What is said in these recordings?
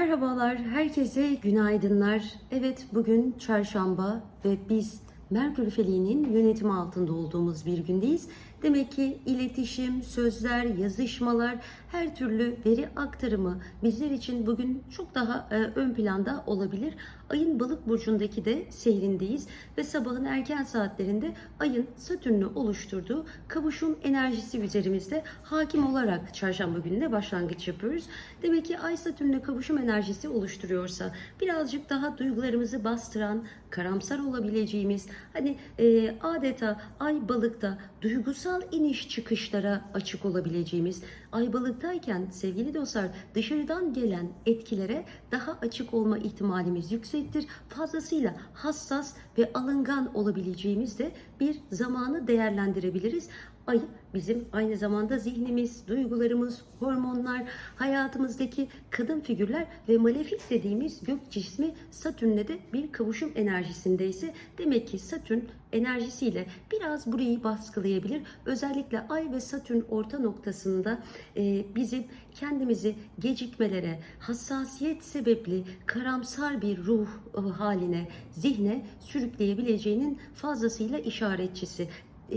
Merhabalar, herkese günaydınlar. Evet, bugün çarşamba ve biz Merkür Feliği'nin yönetimi altında olduğumuz bir gündeyiz. Demek ki iletişim, sözler, yazışmalar, her türlü veri aktarımı bizler için bugün çok daha e, ön planda olabilir. Ayın balık burcundaki de seyrindeyiz ve sabahın erken saatlerinde ayın Satürn'ü oluşturduğu kavuşum enerjisi üzerimizde hakim olarak çarşamba gününe başlangıç yapıyoruz. Demek ki ay Satürn'le kavuşum enerjisi oluşturuyorsa birazcık daha duygularımızı bastıran, karamsar olabileceğimiz, hani e, adeta ay balıkta duygusal iniş çıkışlara açık olabileceğimiz, ay balıktayken sevgili dostlar dışarıdan gelen etkilere daha açık olma ihtimalimiz yüksektir. Fazlasıyla hassas ve alıngan olabileceğimiz de bir zamanı değerlendirebiliriz. Ay bizim aynı zamanda zihnimiz, duygularımız, hormonlar, hayatımızdaki kadın figürler ve malefik dediğimiz gök cismi Satürn'le de bir kavuşum enerjisindeyse demek ki Satürn enerjisiyle biraz burayı baskılayabilir. Özellikle Ay ve Satürn orta noktasında e, bizim kendimizi gecikmelere, hassasiyet sebepli karamsar bir ruh e, haline, zihne sürükleyebileceğinin fazlasıyla işaretçisi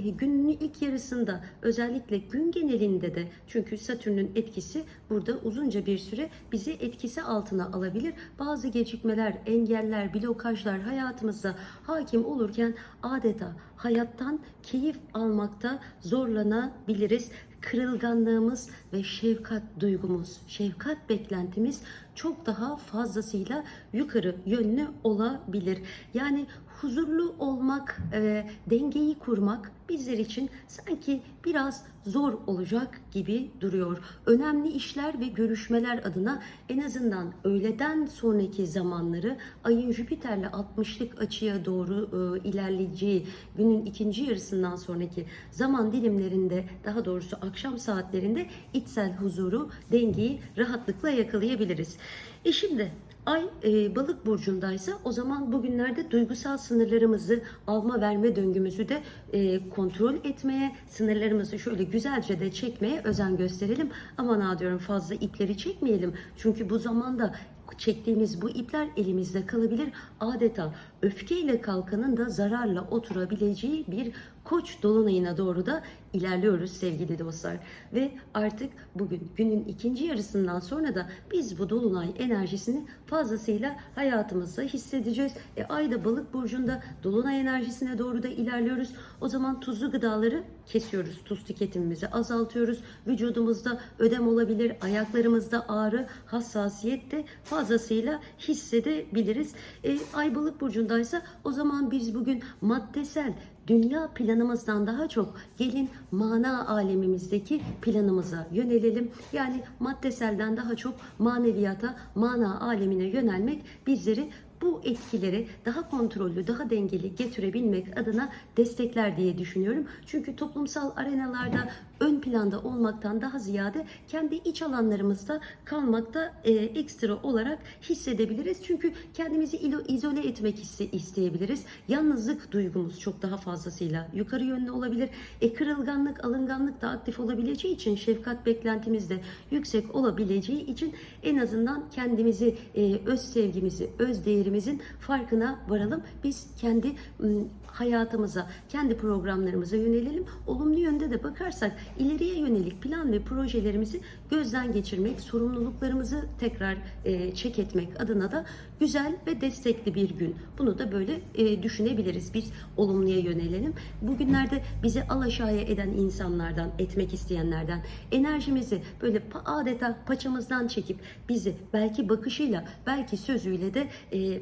günün ilk yarısında özellikle gün genelinde de çünkü Satürn'ün etkisi burada uzunca bir süre bizi etkisi altına alabilir. Bazı gecikmeler, engeller, blokajlar hayatımızda hakim olurken adeta hayattan keyif almakta zorlanabiliriz kırılganlığımız ve şefkat duygumuz, şefkat beklentimiz çok daha fazlasıyla yukarı yönlü olabilir. Yani huzurlu olmak, e, dengeyi kurmak bizler için sanki biraz zor olacak gibi duruyor. Önemli işler ve görüşmeler adına en azından öğleden sonraki zamanları ayın Jüpiter'le 60'lık açıya doğru e, ilerleyeceği günün ikinci yarısından sonraki zaman dilimlerinde daha doğrusu akşam saatlerinde içsel huzuru, dengeyi rahatlıkla yakalayabiliriz. E şimdi Ay e, balık burcundaysa o zaman bugünlerde duygusal sınırlarımızı alma verme döngümüzü de e, kontrol etmeye, sınırlarımızı şöyle güzelce de çekmeye özen gösterelim. Aman ha diyorum fazla ipleri çekmeyelim. Çünkü bu zamanda çektiğimiz bu ipler elimizde kalabilir. Adeta öfkeyle kalkanın da zararla oturabileceği bir koç dolunayına doğru da ilerliyoruz sevgili dostlar. Ve artık bugün günün ikinci yarısından sonra da biz bu dolunay enerjisini fazlasıyla hayatımızda hissedeceğiz. E, Ayda balık burcunda dolunay enerjisine doğru da ilerliyoruz. O zaman tuzlu gıdaları kesiyoruz. Tuz tüketimimizi azaltıyoruz. Vücudumuzda ödem olabilir, ayaklarımızda ağrı, hassasiyet de fazlasıyla hissedebiliriz. E, Ay balık burcundaysa o zaman biz bugün maddesel dünya planımızdan daha çok gelin mana alemimizdeki planımıza yönelelim. Yani maddeselden daha çok maneviyata, mana alemine yönelmek bizleri bu etkileri daha kontrollü, daha dengeli getirebilmek adına destekler diye düşünüyorum. Çünkü toplumsal arenalarda ön planda olmaktan daha ziyade kendi iç alanlarımızda kalmakta e, ekstra olarak hissedebiliriz. Çünkü kendimizi izole etmek iste, isteyebiliriz. Yalnızlık duygumuz çok daha fazlasıyla yukarı yönlü olabilir. E, kırılganlık, alınganlık da aktif olabileceği için şefkat beklentimiz de yüksek olabileceği için en azından kendimizi, e, öz sevgimizi, öz değerimizin farkına varalım. Biz kendi m, hayatımıza, kendi programlarımıza yönelelim. Olumlu yönde de bakarsak ileriye yönelik plan ve projelerimizi gözden geçirmek, sorumluluklarımızı tekrar e, çek etmek adına da güzel ve destekli bir gün. Bunu da böyle e, düşünebiliriz. Biz olumluya yönelelim. Bugünlerde bizi alaşağıya eden insanlardan, etmek isteyenlerden enerjimizi böyle adeta paçamızdan çekip bizi belki bakışıyla, belki sözüyle de e,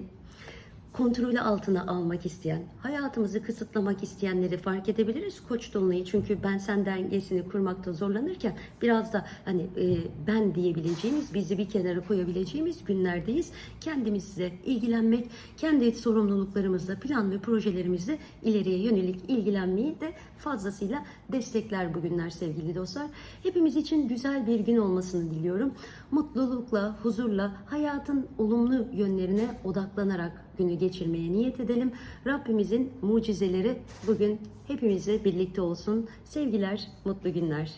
kontrolü altına almak isteyen, hayatımızı kısıtlamak isteyenleri fark edebiliriz koç dolunayı. Çünkü ben sen dengesini kurmakta zorlanırken biraz da hani e, ben diyebileceğimiz, bizi bir kenara koyabileceğimiz günlerdeyiz. Kendimizle ilgilenmek, kendi sorumluluklarımızla, plan ve projelerimizle ileriye yönelik ilgilenmeyi de fazlasıyla destekler bugünler sevgili dostlar. Hepimiz için güzel bir gün olmasını diliyorum. Mutlulukla, huzurla, hayatın olumlu yönlerine odaklanarak günü geçirmeye niyet edelim. Rabbimizin mucizeleri bugün hepimize birlikte olsun. Sevgiler, mutlu günler.